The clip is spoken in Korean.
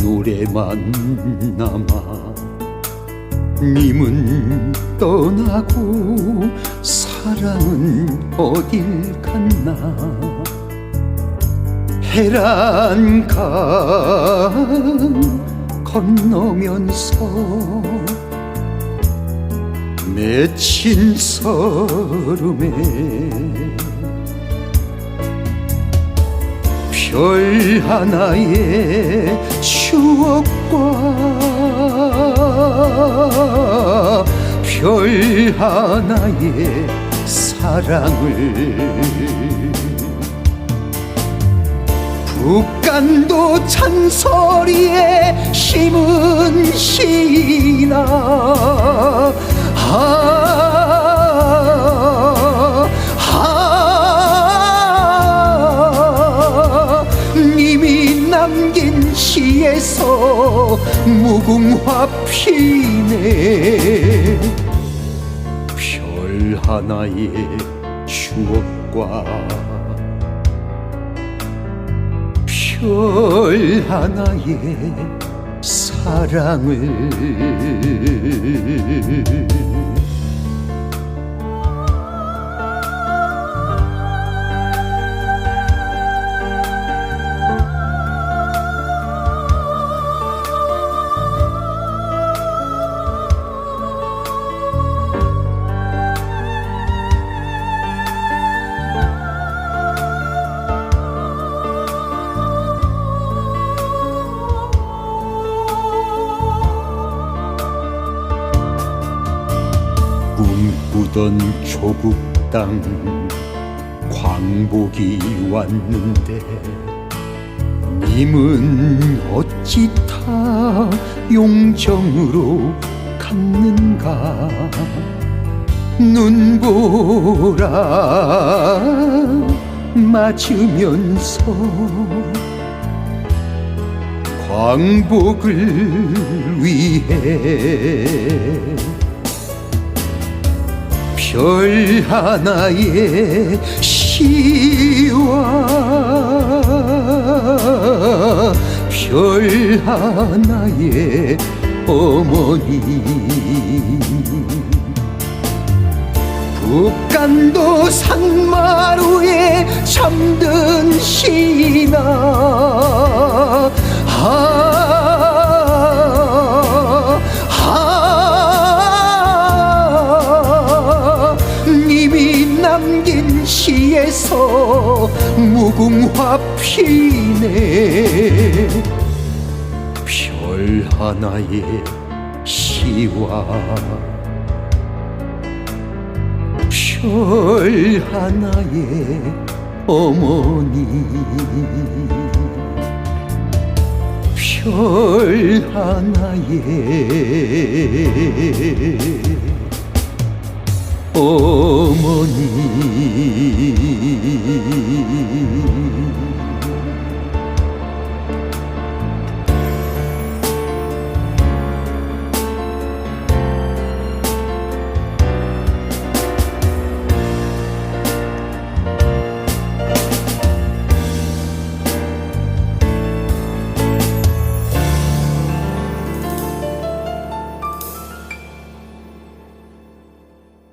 노래만 남아 님은 떠나고 사랑은 어딜 갔나? 해란강 건너면서 맺힌 서름에 별 하나의 추억과 별 하나의 사랑을 북간도 찬소리에 심은 시나 시에서 무궁화 피네. 별 하나의 추억과 별 하나의 사랑을 꿈꾸던 조국 땅. 광복이 왔는데 님은 어찌 다 용정으로 갔는가? 눈보라 맞으면서 광복을 위해 별 하나의 시와 별 하나의 어머니. 북간도 산 무궁화 피네. 별 하나의 시와 별 하나의 어머니. 별 하나의 어머니